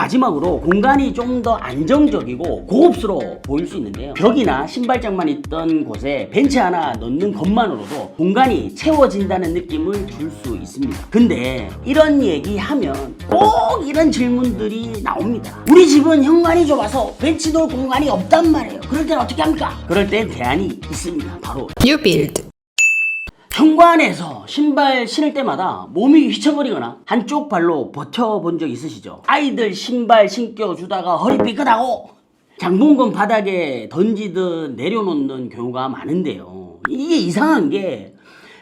마지막으로 공간이 좀 더 안정적이고 고급스러워 보일 수 있는데요. 벽이나 신발장만 있던 곳에 벤치 하나 넣는 것만으로도 공간이 채워진다는 느낌을 줄 수 있습니다. 근데 이런 얘기 하면 꼭 이런 질문들이 나옵니다. 우리 집은 현관이 좁아서 벤치 놓을 공간이 없단 말이에요. 그럴 땐 어떻게 합니까? 그럴 땐 대안이 있습니다. 바로 build. 현관에서 신발 신을 때마다 몸이 휘청거리거나 한쪽 발로 버텨본 적 있으시죠? 아이들 신발 신겨주다가 허리 삐끗하고 장본건 바닥에 던지듯 내려놓는 경우가 많은데요. 이게 이상한 게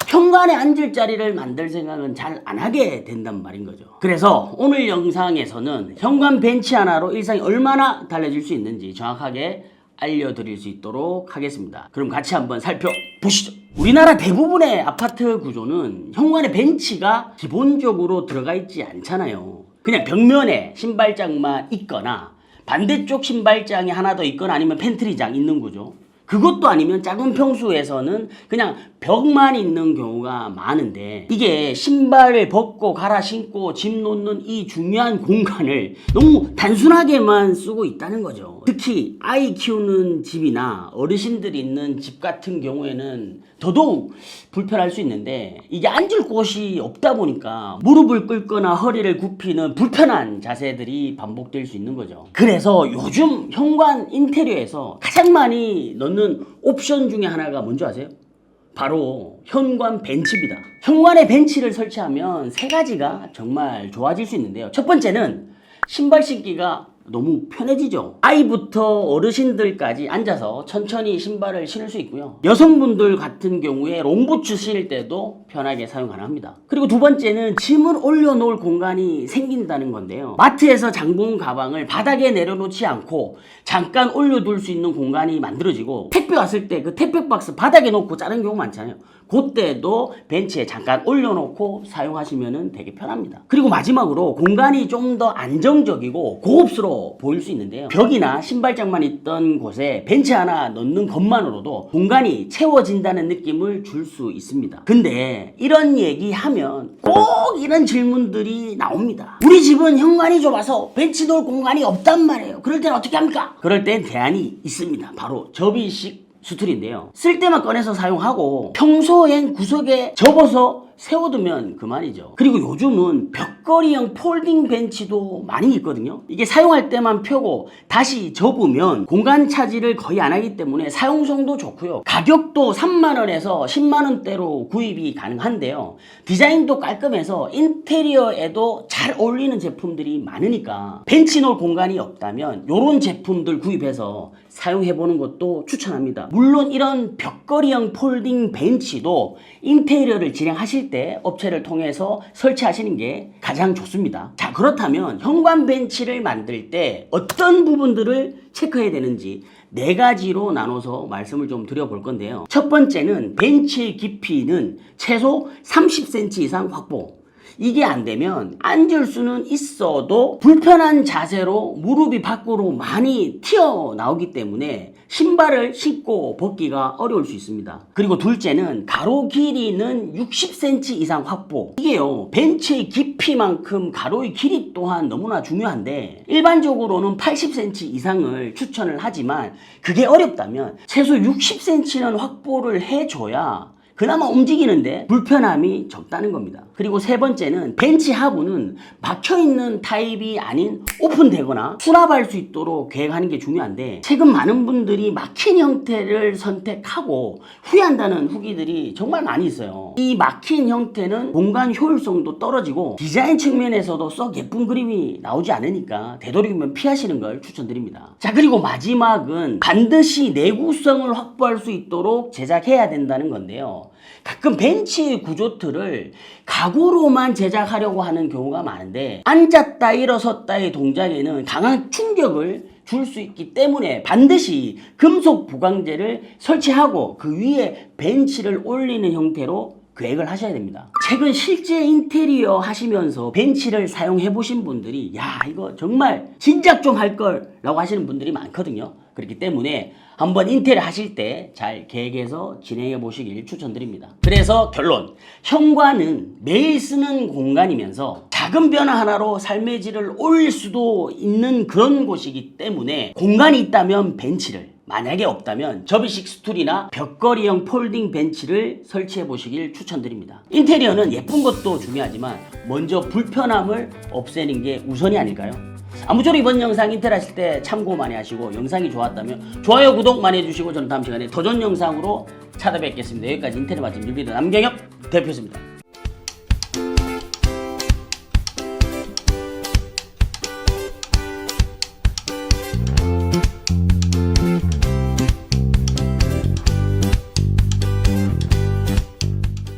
현관에 앉을 자리를 만들 생각은 잘 안 하게 된단 말인 거죠. 그래서 오늘 영상에서는 현관 벤치 하나로 일상이 얼마나 달라질 수 있는지 정확하게 알려드릴 수 있도록 하겠습니다. 그럼 같이 한번 살펴보시죠. 우리나라 대부분의 아파트 구조는 현관에 벤치가 기본적으로 들어가 있지 않잖아요. 그냥 벽면에 신발장만 있거나 반대쪽 신발장이 하나 더 있거나 아니면 팬트리장 있는 구조. 그것도 아니면 작은 평수에서는 그냥 벽만 있는 경우가 많은데 이게 신발을 벗고 갈아 신고 짐 놓는 이 중요한 공간을 너무 단순하게만 쓰고 있다는 거죠. 특히 아이 키우는 집이나 어르신들이 있는 집 같은 경우에는 더더욱 불편할 수 있는데 이게 앉을 곳이 없다 보니까 무릎을 꿇거나 허리를 굽히는 불편한 자세들이 반복될 수 있는 거죠. 그래서 요즘 현관 인테리어에서 가장 많이 넣는 옵션 중에 하나가 뭔지 아세요? 바로 현관 벤치입니다. 현관에 벤치를 설치하면 세 가지가 정말 좋아질 수 있는데요. 첫 번째는 신발 신기가 너무 편해지죠. 아이부터 어르신들까지 앉아서 천천히 신발을 신을 수 있고요. 여성분들 같은 경우에 롱부츠 신을 때도 편하게 사용 가능합니다. 그리고 두 번째는 짐을 올려놓을 공간이 생긴다는 건데요. 마트에서 장본 가방을 바닥에 내려놓지 않고 잠깐 올려둘 수 있는 공간이 만들어지고 택배 왔을 때 그 택배 박스 바닥에 놓고 자른 경우 많잖아요. 그때도 벤치에 잠깐 올려놓고 사용하시면 되게 편합니다. 그리고 마지막으로 공간이 좀 더 안정적이고 고급스러워 보일 수 있는데요. 벽이나 신발장만 있던 곳에 벤치 하나 넣는 것만으로도 공간이 채워진다는 느낌을 줄 수 있습니다. 근데 이런 얘기 하면 꼭 이런 질문들이 나옵니다. 우리 집은 현관이 좁아서 벤치 놓을 공간이 없단 말이에요. 그럴 땐 어떻게 합니까? 그럴 땐 대안이 있습니다. 바로 접이식 수틀인데요. 쓸 때만 꺼내서 사용하고 평소엔 구석에 접어서 세워두면 그만이죠. 그리고 요즘은 벽걸이형 폴딩 벤치도 많이 있거든요. 이게 사용할 때만 펴고 다시 접으면 공간 차지를 거의 안 하기 때문에 사용성도 좋고요. 가격도 3만원에서 10만원대로 구입이 가능한데요. 디자인도 깔끔해서 인테리어에도 잘 어울리는 제품들이 많으니까 벤치 놓을 공간이 없다면 이런 제품들 구입해서 사용해보는 것도 추천합니다. 물론 이런 벽걸이형 폴딩 벤치도 인테리어를 진행하실 때 업체를 통해서 설치하시는 게 가장 좋습니다. 자, 그렇다면 현관 벤치를 만들 때 어떤 부분들을 체크해야 되는지 네 가지로 나눠서 말씀을 좀 드려볼 건데요. 첫 번째는 벤치의 깊이는 최소 30cm 이상 확보. 이게 안 되면 앉을 수는 있어도 불편한 자세로 무릎이 밖으로 많이 튀어나오기 때문에 신발을 신고 벗기가 어려울 수 있습니다. 그리고 둘째는 가로 길이는 60cm 이상 확보. 이게요, 벤치의 깊이만큼 가로의 길이 또한 너무나 중요한데 일반적으로는 80cm 이상을 추천을 하지만 그게 어렵다면 최소 60cm는 확보를 해줘야 그나마 움직이는데 불편함이 적다는 겁니다. 그리고 세 번째는 벤치 하부는 막혀있는 타입이 아닌 오픈되거나 수납할 수 있도록 계획하는 게 중요한데 최근 많은 분들이 막힌 형태를 선택하고 후회한다는 후기들이 정말 많이 있어요. 이 막힌 형태는 공간 효율성도 떨어지고 디자인 측면에서도 썩 예쁜 그림이 나오지 않으니까 되도록이면 피하시는 걸 추천드립니다. 자 그리고 마지막은 반드시 내구성을 확보할 수 있도록 제작해야 된다는 건데요. 가끔 벤치 구조틀을 가구로만 제작하려고 하는 경우가 많은데 앉았다 일어섰다의 동작에는 강한 충격을 줄수 있기 때문에 반드시 금속 보강재를 설치하고 그 위에 벤치를 올리는 형태로 계획을 하셔야 됩니다. 최근 실제 인테리어 하시면서 벤치를 사용해 보신 분들이 야 이거 정말 진작 좀 할 걸 라고 하시는 분들이 많거든요. 그렇기 때문에 한번 인테리어 하실 때 잘 계획해서 진행해 보시길 추천드립니다. 그래서 결론. 현관은 매일 쓰는 공간이면서 작은 변화 하나로 삶의 질을 올릴 수도 있는 그런 곳이기 때문에 공간이 있다면 벤치를 만약에 없다면 접이식 스툴이나 벽걸이형 폴딩 벤치를 설치해 보시길 추천드립니다. 인테리어는 예쁜 것도 중요하지만 먼저 불편함을 없애는 게 우선이 아닐까요? 아무쪼록 이번 영상 인테리어 하실 때 참고 많이 하시고 영상이 좋았다면 좋아요 구독 많이 해주시고 저는 다음 시간에 더 좋은 영상으로 찾아뵙겠습니다. 여기까지 인테리어 맛집 뮤비더 남경혁 대표였습니다.